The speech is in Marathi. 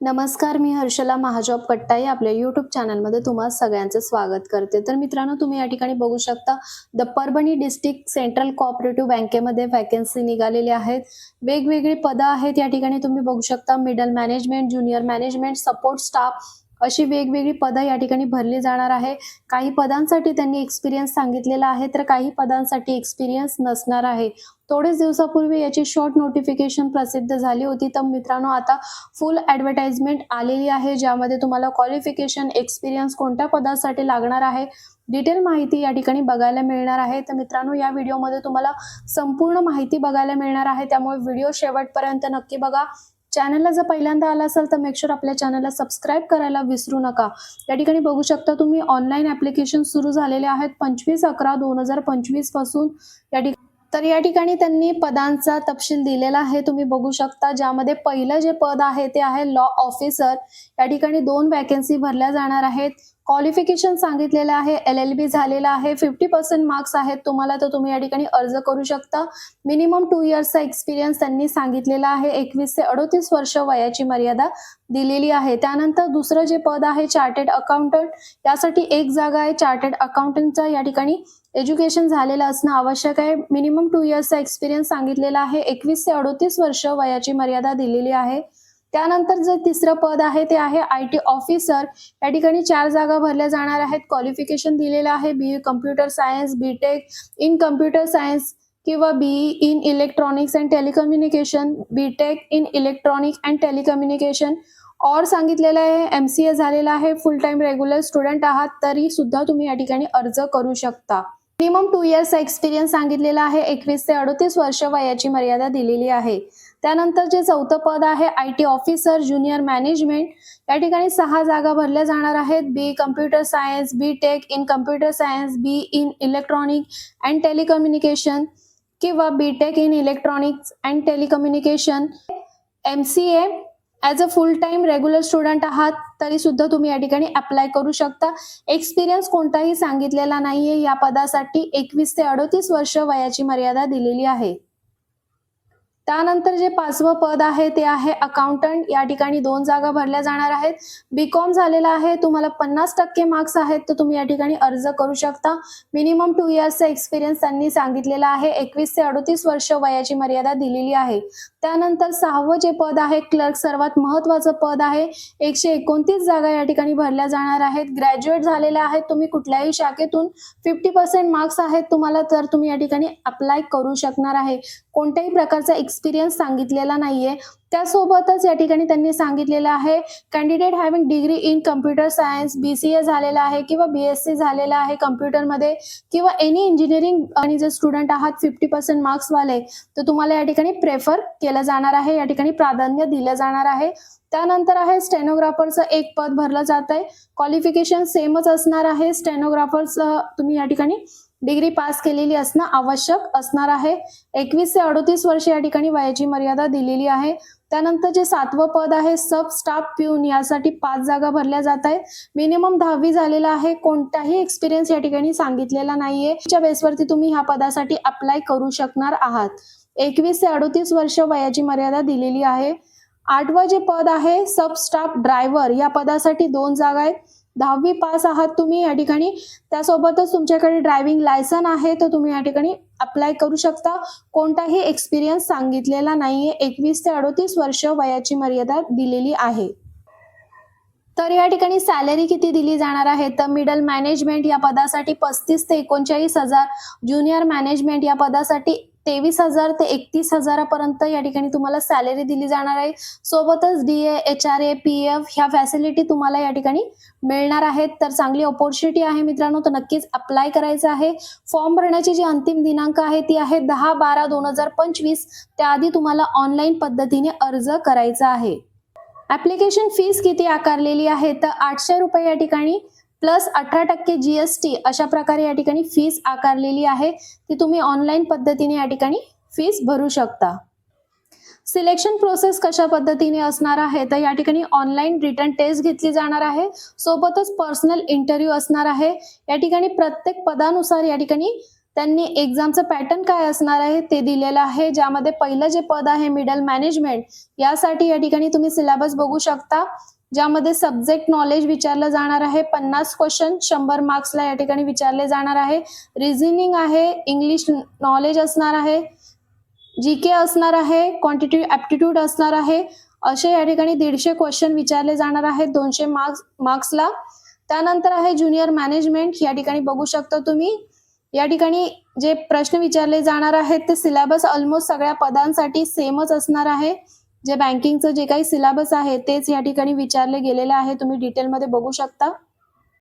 नमस्कार मी हर्षला महाजॉब कट्टाई. आपल्या युट्यूब चॅनलमध्ये तुम्हा सगळ्यांचं स्वागत करते. तर मित्रांनो तुम्ही या ठिकाणी बघू शकता the Parbhani district central cooperative बँकेमध्ये वॅकन्सी निघालेली आहेत. वेगवेगळी पदं आहेत या ठिकाणी. तुम्ही बघू शकता middle management junior management support staff अशी वेगवेगळी पदं या ठिकाणी भरली जाणार आहे. काही पदांसाठी त्यांनी एक्सपिरियन्स सांगितलेला आहे तर काही पदांसाठी एक्सपिरियन्स नसणार आहे. थोडेच दिवसापूर्वी याची शॉर्ट नोटिफिकेशन प्रसिद्ध झाली होती. तर मित्रांनो आता फुल ॲडव्हर्टाइजमेंट आलेली आहे ज्यामध्ये तुम्हाला क्वालिफिकेशन एक्सपिरियन्स कोणत्या पदासाठी लागणार आहे डिटेल माहिती या ठिकाणी बघायला मिळणार आहे. तर मित्रांनो या व्हिडिओमध्ये तुम्हाला संपूर्ण माहिती बघायला मिळणार आहे. त्यामुळे व्हिडिओ शेवटपर्यंत नक्की बघा. चॅनलला जर पहिल्यांदा आला असेल तर मेकशुअर आपल्या चॅनलला सबस्क्राईब करायला विसरू नका. या ठिकाणी बघू शकता तुम्ही ऑनलाईन ॲप्लिकेशन सुरू झालेले आहेत. पंचवीस अकरा दोन हजार पंचवीसपासून या ठिकाणी तर या ठिकाणी त्यांनी पदांचा तपशील दिलेला आहे. तुम्ही बघू शकता ज्यामध्ये पहिलं जे पद आहे ते आहे लॉ ऑफिसर या ठिकाणी दोन वॅकन्सी भरल्या जाणार आहेत. क्वालिफिकेशन सांगितलेलं आहे एल एल बी झालेलं आहे. फिफ्टी पर्सेंट मार्क्स आहेत तुम्हाला तर तुम्ही या ठिकाणी अर्ज करू शकता. मिनिमम टू इयर्सचा एक्सपिरियन्स त्यांनी सांगितलेला आहे. एकवीस ते अडोतीस वर्ष वयाची मर्यादा दिलेली आहे. त्यानंतर दुसरं जे पद आहे चार्टेड अकाउंटंट यासाठी एक जागा आहे चार्टेड अकाउंटंटचा या ठिकाणी एज्युकेशन झालेलं असणं आवश्यक आहे. मिनिमम टू इयर्सचा एक्सपिरियन्स सांगितलेला आहे. एकवीस ते अडोतीस वर्ष वयाची मर्यादा दिलेली आहे. त्यानंतर जे तिसरं पद आहे ते आहे आय टी ऑफिसर या ठिकाणी चार जागा भरल्या जाणार आहेत. क्वालिफिकेशन दिलेलं आहे. B computer science B tech in computer science किंवा BE in electronics and telecommunication B tech in electronic and telecommunication और सांगितलेलं आहे एम सी ए झालेलं आहे. फुल टाइम रेग्युलर स्टुडंट आहात. तरी सुद्धा तुम्ही या ठिकाणी अर्ज करू शकता. मिनिमम टू इयर्सचा एक्सपिरियन्स सांगितलेला आहे. एकवीस ते अडतीस वर्ष वयाची मर्यादा दिलेली आहे. त्यानंतर जे चौथं पद आहे I T officer junior management या ठिकाणी सहा जागा भरल्या जाणार आहेत. B computer science B tech in computer science B in electronic and telecommunication किंवा B tech in electronics and telecommunication M C A as a full time regular student आहात तरी सुद्धा तुम्ही या ठिकाणी अप्लाय करू शकता. एक्सपिरियन्स कोणताही सांगितलेला नाहीये या पदासाठी एकवीस ते अडतीस वर्ष वयाची मर्यादा दिलेली आहे. त्यानंतर जे पाचवं पद आहे ते आहे अकाउंटंट या ठिकाणी दोन जागा भरल्या जाणार आहेत. बी कॉम झालेला आहे तुम्हाला पन्नास टक्के मार्क्स आहेत तर तुम्ही या ठिकाणी अर्ज करू शकता. मिनिमम टू इयर्सचा एक्सपिरियन्स त्यांनी सांगितलेला आहे. एकवीस ते अडतीस वर्ष वयाची मर्यादा दिलेली आहे. त्यानंतर सहावं जे पद आहे क्लर्क सर्वात महत्वाचं पद आहे एकशे एकोणतीस जागा या ठिकाणी भरल्या जाणार आहेत. ग्रॅज्युएट झालेल्या आहेत तुम्ही कुठल्याही शाखेतून. फिफ्टी पर्सेंट मार्क्स आहेत तुम्हाला तर तुम्ही या ठिकाणी अप्लाय करू शकणार आहे. कोणत्याही प्रकारचा एक्सपिरियन्स सांगितलेला नाहीये. त्यासोबतच या ठिकाणी त्यांनी सांगितलेलं आहे candidate having degree in computer science B C A झालेला आहे किंवा बी एस सी झालेला आहे कम्प्युटरमध्ये किंवा एनी इंजिनिअरिंग आणि जर स्टुडंट आहात फिफ्टी पर्सेंट मार्क्सवाले तर तुम्हाला या ठिकाणी प्रेफर केलं जाणार आहे या ठिकाणी प्राधान्य दिलं जाणार आहे. त्यानंतर आहे स्टेनोग्राफरचं एक पद भरलं जात आहे क्वालिफिकेशन सेमच असणार आहे. स्टेनोग्राफरचं तुम्ही या ठिकाणी डिग्री पास केलेली असणं आवश्यक असणार आहे. एकवीस ते अडोतीस वर्ष या ठिकाणी वयाची मर्यादा दिलेली आहे. त्यानंतर जे सातवं पद आहे सब स्टाफ पिऊन यासाठी पाच जागा भरल्या जात आहेत. मिनिमम दहावी झालेला आहे कोणताही एक्सपिरियन्स या ठिकाणी सांगितलेला नाहीये. त्या बेसवरती तुम्ही ह्या पदासाठी अप्लाय करू शकणार आहात. एकवीस ते अडतीस वर्ष वयाची मर्यादा दिलेली आहे. आठवं जे पद आहे सब स्टाफ ड्रायव्हर या पदासाठी दोन जागा आहेत. दहावी पास आहात तुम्ही या ठिकाणी. त्यासोबतच तुमच्याकडे ड्रायव्हिंग लायसन आहे तर तुम्ही या ठिकाणी अप्लाय करू शकता. कोणताही एक्सपिरियन्स सांगितलेला नाहीये. एकवीस ते अडोतीस वर्ष वयाची मर्यादा दिलेली आहे. तर या ठिकाणी सॅलरी किती दिली जाणार आहे? तर मिडल मॅनेजमेंट या पदासाठी पस्तीस ते एकोणचाळीस हजार. ज्युनियर मॅनेजमेंट या पदासाठी तेवीस हजार ते एकतीस हजारापर्यंत या ठिकाणी तुम्हाला सॅलरी दिली जाणार आहे. सोबतच D A H R A P F ह्या फॅसिलिटी तुम्हाला या ठिकाणी मिळणार आहेत. तर चांगली ऑपॉर्च्युनिटी आहे मित्रांनो तर नक्कीच अप्लाय करायचं आहे. फॉर्म भरण्याची जी अंतिम दिनांक आहे ती आहे दहा बारा दोन हजार पंचवीस. त्याआधी तुम्हाला ऑनलाईन पद्धतीने अर्ज करायचा आहे. ॲप्लिकेशन फीस किती आकारलेली आहे? तर आठशे रुपये या ठिकाणी प्लस अठरा टक्के जीएसटी अशा प्रकारे या ठिकाणी फीस आकारलेली आहे. ती तुम्ही ऑनलाईन पद्धतीने या ठिकाणी फीस भरू शकता. सिलेक्शन प्रोसेस कशा पद्धतीने असणार आहे? तर या ठिकाणी ऑनलाईन रिटर्न टेस्ट घेतली जाणार आहे. सोबतच पर्सनल इंटरव्ह्यू असणार आहे. या ठिकाणी प्रत्येक पदानुसार या ठिकाणी त्यांनी एक्झामचं पॅटर्न काय असणार आहे ते दिलेलं आहे. ज्यामध्ये पहिलं जे पद आहे मिडल मॅनेजमेंट यासाठी या ठिकाणी तुम्ही सिलेबस बघू शकता. ज्यामध्ये सब्जेक्ट नॉलेज विचारलं जाणार आहे. पन्नास क्वेश्चन शंभर मार्क्सला या ठिकाणी विचारले जाणार आहे. रिझनिंग आहे इंग्लिश नॉलेज असणार आहे. जी के असणार आहे क्वांटिटी ॲप्टिट्यूड असणार आहे. असे या ठिकाणी दीडशे क्वेश्चन विचारले जाणार आहेत दोनशे मार्क्स मार्क्सला त्यानंतर आहे ज्युनियर मॅनेजमेंट या ठिकाणी बघू शकता तुम्ही. या ठिकाणी जे प्रश्न विचारले जाणार आहेत ते सिलेबस ऑलमोस्ट सगळ्या पदांसाठी सेमच असणार आहे. जे बँकिंगचं जे काही सिलेबस आहे तेच या ठिकाणी विचारले गेलेले आहे. तुम्ही डिटेलमध्ये बघू शकता.